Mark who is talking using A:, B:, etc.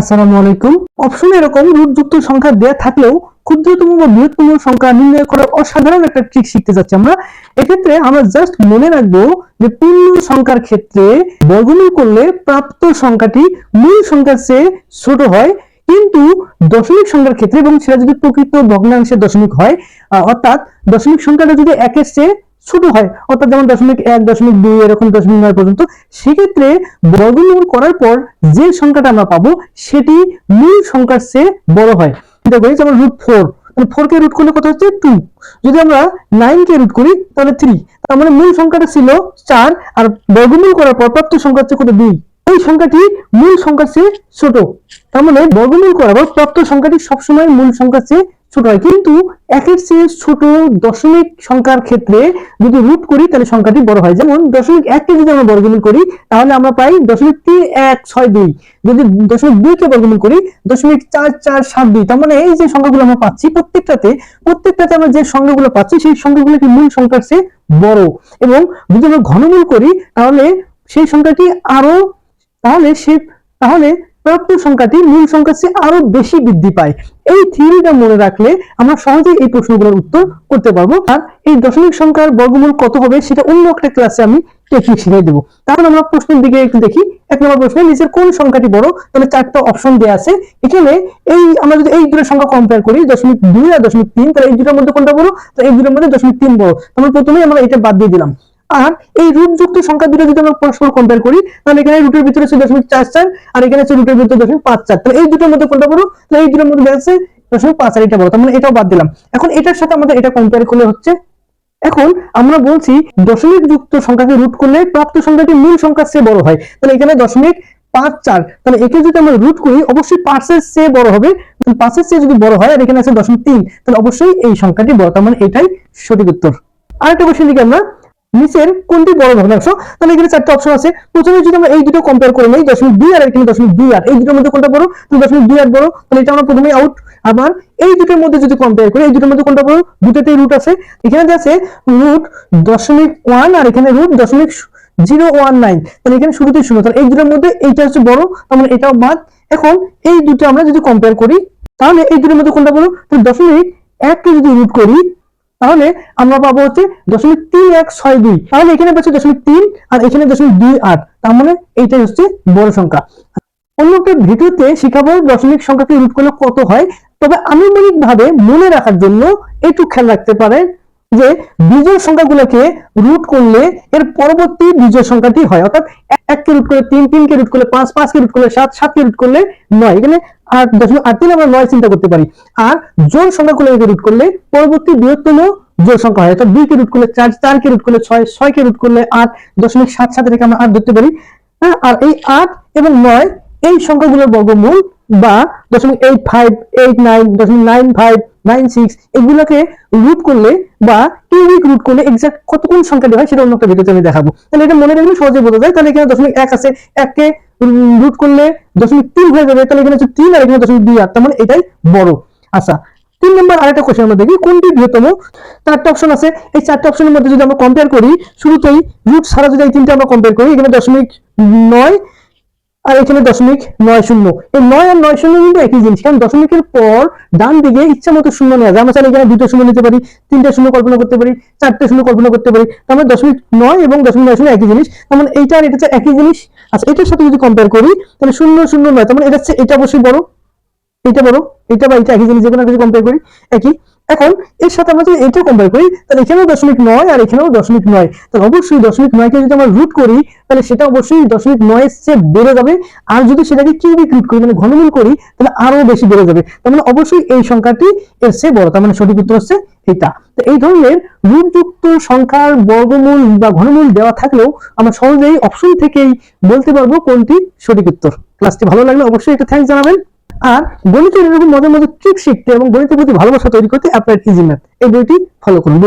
A: আসসালামু আলাইকুম। অপশনে এরকম রুটযুক্ত সংখ্যা দেয়া থাকলেও ক্ষুদ্রতম বা বৃহত্তম সংখ্যা নির্ণয় করার অসাধারণ একটা ট্রিক শিখতে যাচ্ছি আমরা। এক্ষেত্রে আমরা জাস্ট মনে রাখব যে পূর্ণ সংখ্যার ক্ষেত্রে বর্গমূল করলে প্রাপ্ত সংখ্যাটি মূল সংখ্যার চেয়ে ছোট হয়, কিন্তু দশমিক সংখ্যার ক্ষেত্রে এবং সেটা যদি প্রকৃত ভগ্নাংশের দশমিক হয় অর্থাৎ দশমিক সংখ্যাটা যদি একের চেয়ে ছোট হয়, অর্থাৎ যেমন দশমিক এক, দশমিক দুই, এরকম দশমিক নয় পর্যন্ত, সেক্ষেত্রে বর্গমূল করার পর যে সংখ্যাটা আমরা পাবো, সেটি মূল সংখ্যার চেয়ে বড় হয়। এটা করি যেমন রুট ফোর ফোর কে রুট করলে কত হচ্ছে? টু যদি আমরা নাইন কে রুট করি, তাহলে থ্রি তার মানে মূল সংখ্যাটা ছিল চার, আর বর্গমূল করার পর প্রাপ্ত সংখ্যা হচ্ছে কত? দুই। এই সংখ্যাটি মূল সংখ্যার চেয়ে ছোট। তার মানে বর্গমূল করার পর প্রাপ্ত সংখ্যাটি সবসময় মূল সংখ্যার চেয়ে ছোট হয়। কিন্তু একের চেয়ে ছোট দশমিক সংখ্যার ক্ষেত্রে যদি রুট করি, তাহলে সংখ্যাটি বড় হয়। যেমন দশমিক এককে যদি আমরা বর্গমূল করি, তাহলে আমরা পাই দশমিক তিন এক ছয় দুই। যদি দশমিক দুইকে বর্গমূল করি, দশমিক চার চার সাত দুই। তার মানে এই যে সংখ্যাগুলো আমরা পাচ্ছি, প্রত্যেকটাতে প্রত্যেকটাতে আমরা যে সংখ্যাগুলো পাচ্ছি, সেই সংখ্যাগুলো কি মূল সংখ্যার চেয়ে বড়। এবং যদি আমরা ঘনমূল করি, তাহলে সেই সংখ্যাটি আরও, তাহলে সে, তাহলে প্রাপ্ত সংখ্যাটি মূল সংখ্যার চেয়ে আরও বেশি বৃদ্ধি পায়। এই থিওরিটা মনে রাখলে আমরা সহজেই এই প্রশ্নগুলোর উত্তর করতে পারব। আর এই দশমিক সংখ্যার বর্গমূল কত হবে সেটা অন্য একটা ক্লাসে আমি টেকনিক শিখিয়ে দেবো। তাহলে আমরা প্রশ্নের দিকে একটু দেখি। এক নম্বর প্রশ্নে নিচের কোন সংখ্যাটি বড়? তাহলে চারটা অপশন দেওয়া আছে। এখানে এই আমরা যদি এই দুটো সংখ্যা কম্পেয়ার করি, দশমিক দুই আর দশমিক তিন, তাহলে এই দুটোর মধ্যে কোনটা বড়? তো এই দুটোর মধ্যে দশমিক তিন বড়। আমরা প্রথমেই আমরা এটা বাদ দিয়ে দিলাম। আর এই রুটযুক্ত সংখ্যা দুটো যদি আমরা পরস্পর কম্পেয়ার করি, তাহলে এখানে রুটের ভিতরে আছে দশমিক চার চার, আর এখানে আছে রুটের ভিতরে দশমিক পাঁচ চার। তাহলে এই দুটোর মধ্যে কোনটা বড়? তাহলে এই দুটোর মধ্যে দেখা দশমিক পাঁচ আর এটা বড়। তার মানে এটাও বাদ দিলাম। এখন এটার সাথে আমাদের এটা কম্পেয়ার করলে হচ্ছে, এখন আমরা বলছি দশমিক যুক্ত সংখ্যাকে রুট করলে প্রাপ্ত সংখ্যাটি মূল সংখ্যার চেয়ে বড় হয়। তাহলে এখানে দশমিক পাঁচ চার, তাহলে একে যদি আমরা রুট করি, অবশ্যই পাঁচের চেয়ে বড় হবে। পাঁচের চেয়ে যদি বড় হয়, আর এখানে আছে দশমিক তিন, তাহলে অবশ্যই এই সংখ্যাটি বড়। তার মানে এটাই সঠিক উত্তর। আরেকটা কোশ্চেন দিকে আমরা। নিচের কোনটি বড় ভগ্নাংশ? তাহলে এখানে চারটি অপশন আছে। প্রথমে যদি আমরা এই দুটো কম্পেয়ার করে নিই, দশমিক দুই আর এখানে দশমিক দুই আট, এই দুটোর মধ্যে কোনটা বড়? তাহলে দশমিক দুই আট বড়। তাহলে এটা আমরা প্রথমেই আউট আবার এই দুটোর মধ্যে যদি কম্পেয়ার করি, এই দুটোর মধ্যে কোনটা বড়? দুটোতেই রুট আছে। এখানে আছে রুট দশমিক ওয়ান আর এখানে রুট দশমিক জিরো ওয়ান নাইন তাহলে এখানে শুরুতেই শূন্য। তাহলে এই দুটোর মধ্যে এইটা হচ্ছে বড়, তার মানে এটাও বাদ। এখন এই দুটো আমরা যদি কম্পেয়ার করি, তাহলে এই দুটোর মধ্যে কোনটা বড়? তাহলে দশমিক এককে যদি রুট করি তাহলে আমরা পাবো হচ্ছে দশমিক তিন এক ছয় দুই। তাহলে এখানে পাচ্ছি দশমিক তিন আর এখানে দশমিক দুই আট। তার মানে এইটাই হচ্ছে বড় সংখ্যা। অন্য একটা ভিডিওতে শিখাবো দশমিক সংখ্যাকে রূপ করলে কত হয়। তবে আনুমানিক ভাবে মনে রাখার জন্য একটু খেয়াল রাখতে পারে যে বিজয় সংখ্যাগুলোকে রুট করলে এর পরবর্তী বিজয় সংখ্যাটি হয়। অর্থাৎ এক কে রুট করলে তিন তিন কে রুট করলে পাঁচ পাঁচ কে রুট করলে সাত সাত কে রুট করলে নয়। এখানে আট দশমিক আট তিন আমরা নয় চিন্তা করতে পারি। আর জোর সংখ্যাগুলোকে রুট করলে পরবর্তী বৃহত্তম জোর সংখ্যা হয়। অর্থাৎ দুই কে রুট করলে চার চার কে রুট করলে ছয় ছয় কে রুট করলে আট, দশমিক সাত সাত রেখে আমরা আট ধরতে পারি। হ্যাঁ আর এই আট এবং নয় এই সংখ্যাগুলোর বর্গমূল বা দশমিক এইট ফাইভ এইট নাইন দশমিক নাইন ফাইভ নাইন সিক্স এগুলোকে রুট করলে বা কিউবিক রুট করলে এক্সাক্ট কত কোন সংখ্যাটি হয় সেটা অন্য একটা ভিডিওতে আমি দেখাবো। তাহলে এটা মনে রাখলে সহজে বোঝা যায়। তাহলে এখানে দশমিক এক আছে। এককে রুট করলে দশমিক তিন হয়ে যাবে। তাহলে এখানে হচ্ছে তিন আর এখানে দশমিক দুই আট। তার মানে এটাই বড়। আচ্ছা তিন নম্বর আরেকটা কোশ্চেন আমরা দেখি। কোনটি বৃহত্তম? চারটা অপশন আছে। এই চারটা অপশনের মধ্যে যদি আমরা কম্পেয়ার করি, শুরুতেই রুট ছাড়া যদি এই তিনটা আমরা কম্পেয়ার করি, এখানে দশমিক নয় আর এখানে দশমিক নয় শূন্য। এই নয় আর নয় শূন্য কিন্তু একই জিনিস, কারণ দশমিকের পর ডান দিকে ইচ্ছা মতো শূন্য নেওয়া যায়। আমরা চাইলে এখানে দুটো শূন্য নিতে পারি, তিনটা শূন্য কল্পনা করতে পারি, চারটে শূন্য কল্পনা করতে পারি। তার মানে দশমিক নয় এবং দশমিক নয় শূন্য একই জিনিস। তার মানে এইটা আর এটা একই জিনিস। আচ্ছা এটার সাথে যদি কম্পেয়ার করি, তাহলে শূন্য শূন্য নয়, তার মানে এটা হচ্ছে, এটা অবশ্যই বড়। এটা বড় এটা বা এটা একই জিনিস যে কোনো একটা কম্পেয়ার করি, একই। এখন, এর সাথে আমরা যদি এটা কম্পেয়ার করি, তাহলে এখানেও দশমিক নয় আর এখানেও দশমিক নয়। তাহলে অবশ্যই দশমিক নয়কে যদি আমরা রুট করি, তাহলে সেটা অবশ্যই দশমিক নয়ের চেয়ে বেড়ে যাবে। আর যদি সেটাকে কিউবিক রুট করি মানে ঘনমূল করি, তাহলে আরও বেশি বেড়ে যাবে। তার মানে অবশ্যই এই সংখ্যাটি এর চেয়ে বড়, তার মানে সঠিক উত্তর হচ্ছে এটা তো এই ধরনের রুটযুক্ত সংখ্যার বর্গমূল বা ঘনমূল দেওয়া থাকলেও আমরা সহজেই অপশন থেকেই বলতে পারব কোনটি সঠিক উত্তর। ক্লাসটি ভালো লাগলে অবশ্যই এটা থ্যাংক জানাবেন। আর গণিতের এরকম মজার মজার ট্রিক শিখতে এবং গণিতের প্রতি ভালোবাসা তৈরি করতে অ্যাপ্লাইড ইজি ম্যাথ এই বইটি ফলো করুন।